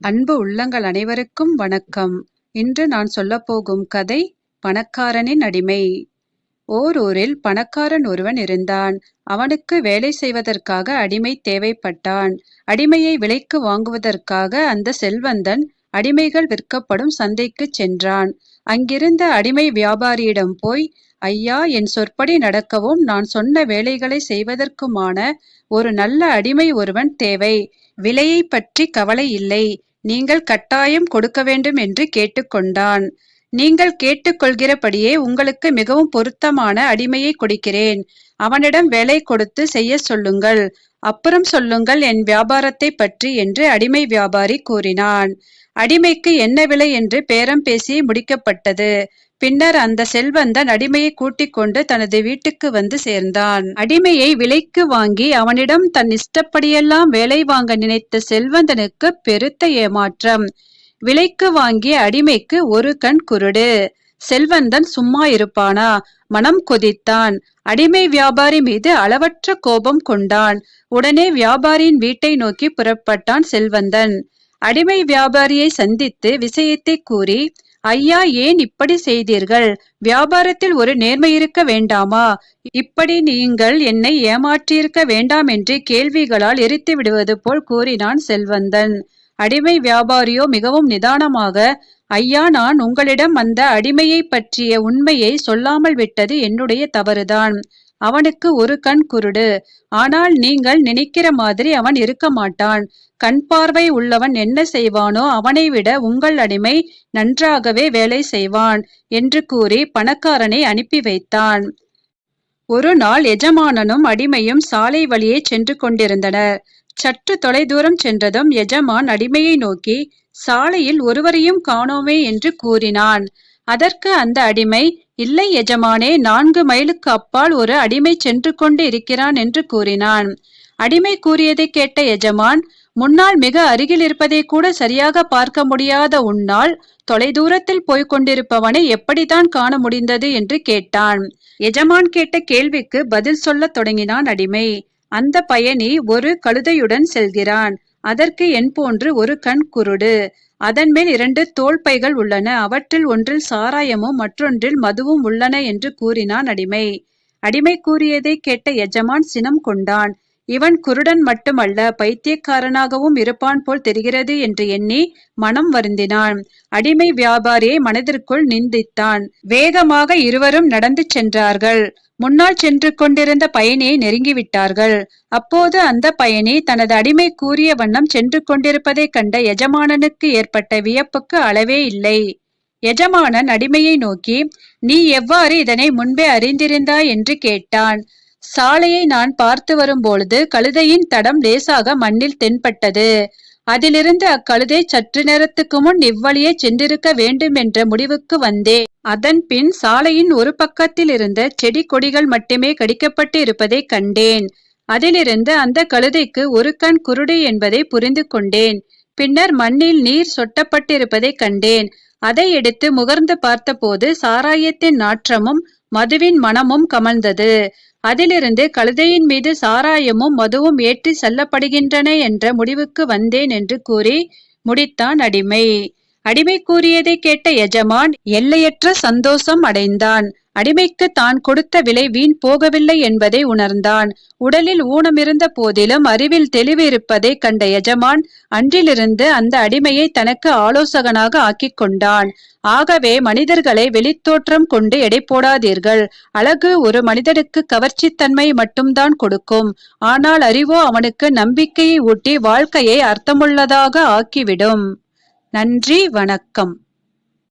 அன்பு உள்ளங்கள் அனைவருக்கும் வணக்கம். இன்று நான் சொல்லப்போகும் கதை பணக்காரனின் அடிமை. ஓர் ஊரில் பணக்காரன் ஒருவன் இருந்தான். அவனுக்கு வேலை செய்வதற்காக அடிமை தேவைப்பட்டான். அடிமையை விலைக்கு வாங்குவதற்காக அந்த செல்வந்தன் அடிமைகள் விற்கப்படும் சந்தைக்கு சென்றான். அங்கிருந்த அடிமை வியாபாரியிடம் போய் ஐயா என் சொற்படி நடக்கவும் நான் சொன்ன வேலைகளை செய்வதற்குமான ஒரு நல்ல அடிமை ஒருவன் தேவை. விலையை பற்றி கவலை இல்லை. நீங்கள் கட்டாயம் கொடுக்க வேண்டும் என்று கேட்டுக்கொண்டான். நீங்கள் கேட்டுக்கொள்கிறபடியே உங்களுக்கு மிகவும் பொருத்தமான அடிமையை கொடுக்கிறேன். அவனிடம் வேலை கொடுத்து செய்ய சொல்லுங்கள். அப்புறம் சொல்லுங்கள் என் வியாபாரத்தை பற்றி என்று அடிமை வியாபாரி கூறினான். அடிமைக்கு என்ன விலை என்று பேரம் பேசி முடிக்கப்பட்டது. பின்னர் அந்த செல்வந்தன் அடிமையை கூட்டிக் கொண்டு தனது வீட்டுக்கு வந்து சேர்ந்தான். அடிமையை விலைக்கு வாங்கி அவனிடம் தன் இஷ்டப்படியெல்லாம் வேலை வாங்க நினைத்த செல்வந்தனுக்கு பெருத்த ஏமாற்றம். விலைக்கு வாங்கிய அடிமைக்கு ஒரு கண் குருடு. செல்வந்தன் சும்மா இருப்பானா? மனம் கொதித்தான். அடிமை வியாபாரி மீது அளவற்ற கோபம் கொண்டான். உடனே வியாபாரியின் வீட்டை நோக்கி புறப்பட்டான் செல்வந்தன். அடிமை வியாபாரியை சந்தித்து விஷயத்தை கூறி ஐயா ஏன் இப்படி செய்தீர்கள்? வியாபாரத்தில் ஒரு நேர்மை இருக்க வேண்டாமா? இப்படி நீங்கள் என்னை ஏமாற்றியிருக்க வேண்டாம் என்று கேள்விகளால் எரித்து விடுவது போல் கூறினான் செல்வந்தன். அடிமை வியாபாரியோ மிகவும் நிதானமாக ஐயா நான் உங்களிடம் அந்த அடிமையை பற்றிய உண்மையை சொல்லாமல் விட்டது என்னுடைய தவறுதான். அவனுக்கு ஒரு கண் குருடு. ஆனால் நீங்கள் நினைக்கிற மாதிரி அவன் இருக்க மாட்டான். கண் பார்வை உள்ளவன் என்ன செய்வானோ அவனை விட உங்கள் அடிமை நன்றாகவே வேலை செய்வான் என்று கூறி பணக்காரனை அனுப்பி வைத்தான். ஒரு நாள் எஜமானனும் அடிமையும் சாலை வழியே சென்று கொண்டிருந்தனர். சற்று தொலைதூரம் சென்றதும் எஜமான் அடிமையை நோக்கி சாலையில் ஒருவரையும் காணோமே என்று கூறினான். அதற்கு அந்த அடிமை இல்லை எஜமானே நான்கு மைலுக்கு அப்பால் ஒரு அடிமை சென்று கொண்டு இருக்கிறான் என்று கூறினான். அடிமை கூறியதை கேட்ட எஜமான் முன்னால் மிக அருகில் இருப்பதை கூட சரியாக பார்க்க முடியாத உன்னால் தொலைதூரத்தில் போய்க் கொண்டிருப்பவனை எப்படித்தான் காண முடிந்தது? என்று கேட்டான். எஜமான் கேட்ட கேள்விக்கு பதில் சொல்லத் தொடங்கினான் அடிமை. அந்த பயணி ஒரு கழுதையுடன் செல்கிறான். அதற்கு என் போன்று ஒரு கண் குருடு. அதன் மேல் இரண்டு தோல் பைகள் உள்ளன. அவற்றில் ஒன்றில் சாராயமும் மற்றொன்றில் மதுவும் உள்ளன என்று கூறினான் அடிமை. அடிமை கூறியதை கேட்ட எஜமான் சினம் கொண்டான். இவன் குருடன் மட்டுமல்ல பைத்தியக்காரனாகவும் இருப்பான் போல் தெரிகிறது என்று எண்ணி மனம் வருந்தினான். அடிமை வியாபாரியை மனதிற்குள் நிந்தித்தான். வேகமாக இருவரும் நடந்து சென்றார்கள். முன்னால் சென்று கொண்டிருந்த பயணியை நெருங்கிவிட்டார்கள். அப்போது அந்த பயணி தனது அடிமை கூறிய வண்ணம் சென்று கொண்டிருப்பதை கண்ட எஜமானனுக்கு ஏற்பட்ட வியப்புக்கு அளவே இல்லை. எஜமானன் அடிமையை நோக்கி நீ எவ்வாறு இதனை முன்பே அறிந்திருந்தாய்? என்று கேட்டான். சாலையை நான் பார்த்து வரும்பொழுது கழுதையின் தடம் லேசாக மண்ணில் தென்பட்டது. அதிலிருந்து அக்கழுதை சற்று நேரத்துக்கு முன் இவ்வழியே சென்றிருக்க வேண்டும் என்ற முடிவுக்கு வந்தேன் அதன் பின் சாலையின் ஒரு பக்கத்தில் இருந்த செடி கொடிகள் மட்டுமே கடிக்கப்பட்டு இருப்பதை கண்டேன். அதிலிருந்து அந்த கழுதைக்கு ஒரு கண் குருடு என்பதை புரிந்து கொண்டேன். பின்னர் மண்ணில் நீர் சொட்டப்பட்டிருப்பதை கண்டேன். அதை எடுத்து முகர்ந்து பார்த்தபோது சாராயத்தின் நாற்றமும் மதுவின் மனமும் கமழ்ந்தது அதிலிருந்து கழுதையின் மீது சாராயமும் மதுவும் ஏற்றி செல்லப்படுகின்றன என்ற முடிவுக்கு வந்தேன் என்று கூறி முடித்தான் அடிமை. அடிமை கூறியதை கேட்ட எஜமான் எல்லையற்ற சந்தோஷம் அடைந்தான். அடிமைக்கு தான் கொடுத்த விலை வீண் போகவில்லை என்பதை உணர்ந்தான். உடலில் ஊனமிருந்த போதிலும் அறிவில் தெளிவு இருப்பதை கண்ட எஜமான் அன்றிலிருந்து அந்த அடிமையை தனக்கு ஆலோசகனாக ஆக்கிக் கொண்டான். ஆகவே மனிதர்களை வெளித்தோற்றம் கொண்டு எடை போடாதீர்கள். அழகு ஒரு மனிதனுக்கு கவர்ச்சித்தன்மை மட்டும்தான் கொடுக்கும். ஆனால் அறிவோ அவனுக்கு நம்பிக்கையை ஊட்டி வாழ்க்கையை அர்த்தமுள்ளதாக ஆக்கிவிடும். நன்றி வணக்கம்.